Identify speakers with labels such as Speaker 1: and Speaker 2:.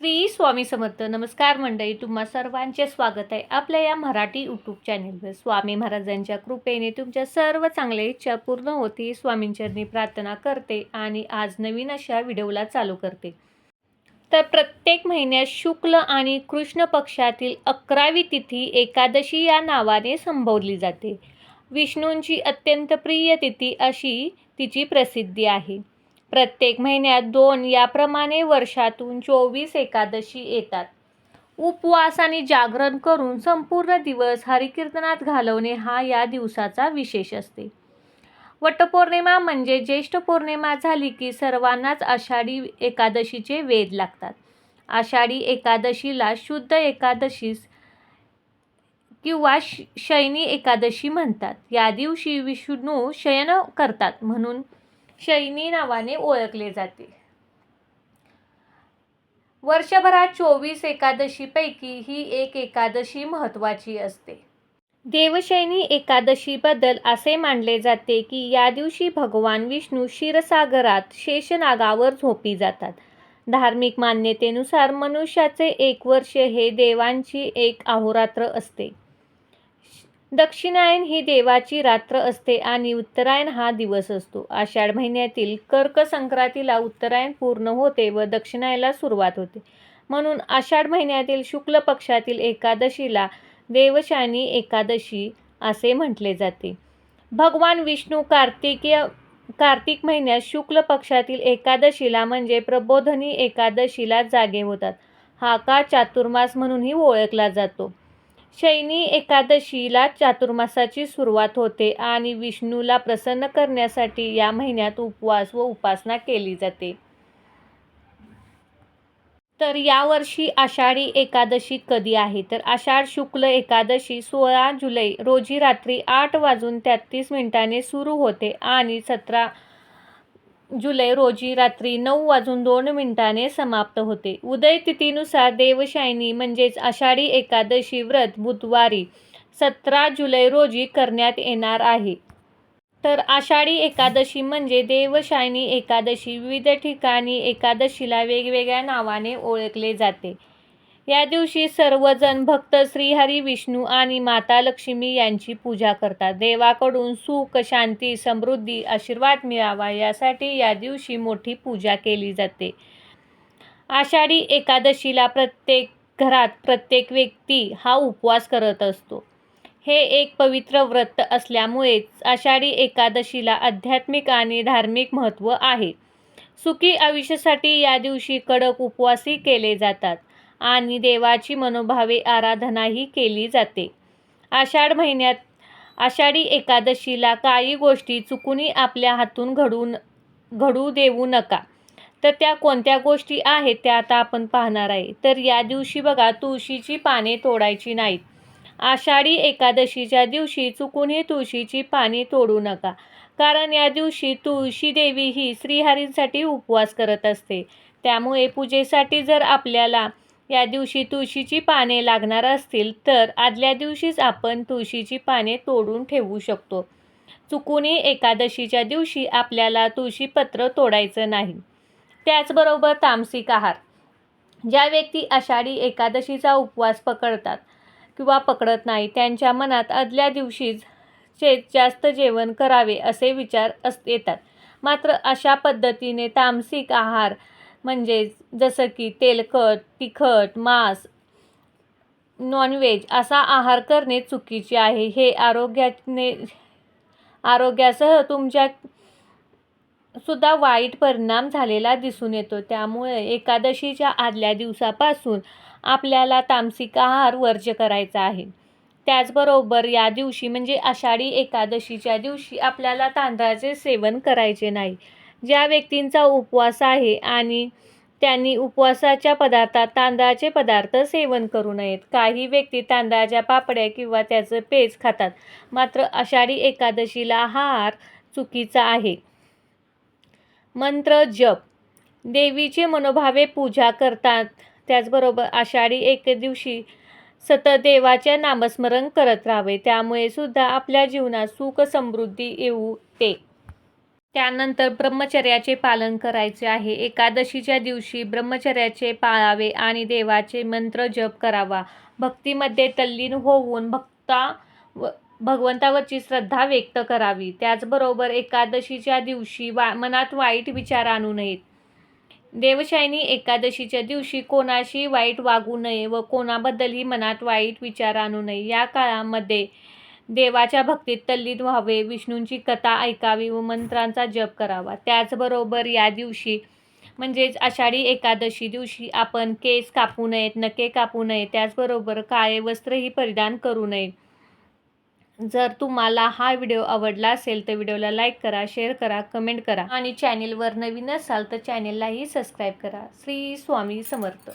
Speaker 1: श्री स्वामी समर्थ. नमस्कार मंडळी तुम्हा सर्वांचे स्वागत आहे आपल्या या मराठी यूट्यूब चॅनेलवर स्वामी महाराजांच्या कृपेने तुमच्या सर्व चांगल्या इच्छा पूर्ण होती. स्वामींचरणी प्रार्थना करते आणि आज नवीन अशा व्हिडिओला चालू करते. तर प्रत्येक महिन्यात शुक्ल आणि कृष्ण पक्षातील अकरावी तिथी एकादशी या नावाने संबोधली जाते. विष्णूंची अत्यंत प्रिय तिथी अशी तिची प्रसिद्धी आहे. प्रत्येक महिन्यात दोन याप्रमाणे वर्षातून चोवीस एकादशी येतात. उपवास आणि जागरण करून संपूर्ण दिवस हरिकीर्तनात घालवणे हा या दिवसाचा विशेष असते. वटपौर्णिमा म्हणजे ज्येष्ठ पौर्णिमा झाली की सर्वांनाच आषाढी एकादशीचे वेद लागतात. आषाढी एकादशीला शुद्ध एकादशीस किंवा श शयनी एकादशी म्हणतात. या दिवशी विष्णू शयन करतात म्हणून शैनी नावाने ओळखले जाते. वर्षभरात चोवीस एकादशीपैकी ही एक एकादशी महत्त्वाची असते. देवशयनी एकादशीबद्दल असे मानले जाते की या दिवशी भगवान विष्णू क्षीरसागरात शेषनागावर झोपी जातात. धार्मिक मान्यतेनुसार मनुष्याचे एक वर्ष हे देवांची एक अहोरात्र असते. दक्षिणायन ही देवाची रात्र असते आणि उत्तरायण हा दिवस असतो. आषाढ महिन्यातील कर्क संक्रांतीला उत्तरायण पूर्ण होते व दक्षिणायला सुरुवात होते. म्हणून आषाढ महिन्यातील शुक्ल पक्षातील एकादशीला देवशानी एकादशी असे म्हटले जाते. भगवान विष्णू कार्तिकीय कार्तिक महिन्यात शुक्ल पक्षातील एकादशीला म्हणजे प्रबोधनी एकादशीला जागे होतात. हा काळ चातुर्मास म्हणूनही ओळखला जातो. शैनी एकादशीला चातुर्मासाची सुरुवात होते आणि विष्णूला प्रसन्न करण्यासाठी या महिन्यात उपवास व उपासना केली जाते. तर यावर्षी आषाढी एकादशी कधी आहे? तर आषाढ शुक्ल एकादशी सोळा जुलै रोजी रात्री आठ वाजून तेहतीस मिनिटांनी सुरू होते आणि सतरा जुलै रोजी रात्री नऊ वाजून दोन मिनिटाने समाप्त होते. उदय तिथीनुसार देवशायनी म्हणजेच आषाढी एकादशी व्रत बुधवारी सतरा जुलै रोजी करण्यात येणार आहे. तर आषाढी एकादशी म्हणजे देवशायनी एकादशी. विविध ठिकाणी एकादशीला वेगवेगळ्या नावाने ओळखले जाते. या दिवशी सर्वजण भक्त श्रीहरी विष्णू आणि माता लक्ष्मी यांची पूजा करतात. देवाकडून सुख शांती समृद्धी आशीर्वाद मिळावा यासाठी या दिवशी मोठी पूजा केली जाते. आषाढी एकादशीला प्रत्येक घरात प्रत्येक व्यक्ती हा उपवास करत असतो. हे एक पवित्र व्रत असल्यामुळेच आषाढी एकादशीला आध्यात्मिक आणि धार्मिक महत्त्व आहे. सुखी आयुष्यासाठी या दिवशी कडक उपवासही केले जातात. आणि देवाची मनोभावे आराधनाही केली जाते. आषाढ महिन्यात आषाढी एकादशीला काही गोष्टी चुकूनही आपल्या हातून घडून घडू देऊ नका. तर त्या कोणत्या गोष्टी आहेत त्या आता आपण पाहणार आहे. तर या दिवशी बघा तुळशीची पाने तोडायची नाहीत. आषाढी एकादशीच्या दिवशी चुकूनही तुळशीची पाने तोडू नका. कारण या दिवशी तुळशी देवी ही श्रीहरींसाठी उपवास करत असते. त्यामुळे पूजेसाठी जर आपल्याला या दिवशी तुळशीची पाने लागणार असतील तर आदल्या दिवशीच आपण तुळशीची पाने तोडून ठेवू शकतो. चुकूनही एकादशीच्या दिवशी आपल्याला तुळशीपत्र तोडायचं नाही. त्याचबरोबर तामसिक आहार. ज्या व्यक्ती आषाढी एकादशीचा उपवास पकडतात किंवा पकडत नाही त्यांच्या मनात आदल्या दिवशीच चे जास्त जेवण करावे असे विचार अस येतात. मात्र अशा पद्धतीने तामसिक आहार म्हणजेच जसं की तेलकट तिखट मांस नॉनव्हेज असा आहार करणे चुकीचे आहे. हे आरोग्याने आरोग्यासह तुमच्या सुद्धा वाईट परिणाम झालेला दिसून येतो. त्यामुळे एकादशीच्या आदल्या दिवसापासून आपल्याला तामसिक आहार वर्ज्य करायचा आहे. त्याचबरोबर या दिवशी म्हणजे आषाढी एकादशीच्या दिवशी आपल्याला तांदळाचे सेवन करायचे नाही. ज्या व्यक्तींचा उपवास आहे आणि त्यांनी उपवासाच्या पदार्थात तांदळाचे पदार्थ सेवन करू नयेत. काही व्यक्ती तांदळाच्या पापड्या किंवा त्याचं पेज खातात. मात्र आषाढी एकादशीला हा आहार चुकीचा आहे. मंत्र जप. देवीचे मनोभावे पूजा करतात. त्याचबरोबर आषाढी एक दिवशी सतत देवाचे नामस्मरण करत राहावे. त्यामुळे सुद्धा आपल्या जीवनात सुख समृद्धी येऊ ते. त्यानंतर ब्रह्मचर्याचे पालन करायचे आहे. एकादशीच्या दिवशी ब्रह्मचर्याचे पाळावे आणि देवाचे मंत्र जप करावा. भक्तीमध्ये तल्लीन होऊन भक्ता व भगवंतावरची श्रद्धा व्यक्त करावी. त्याचबरोबर एकादशीच्या दिवशी वा मनात वाईट विचार आणू नयेत. देवशायनी एकादशीच्या दिवशी कोणाशी वाईट वागू नये व कोणाबद्दलही मनात वाईट विचार आणू नये. या काळामध्ये देवाच्या भक्तीत तल्लीन व्हावे विष्णूंची कथा ऐकावी व मंत्रांचा जप करावा. त्याचबरोबर या दिवशी म्हणजेच आषाढी एकादशी दिवशी आपण केस कापू नयेत नके कापू नये त्याचबरोबर काळे वस्त्रही परिधान करू नये जर तुम्हाला हा व्हिडिओ आवडला असेल तर व्हिडिओला लाईक करा शेअर करा कमेंट करा. आणि चॅनेलवर नवीन असाल तर चॅनेललाही सबस्क्राईब करा. श्री स्वामी समर्थ.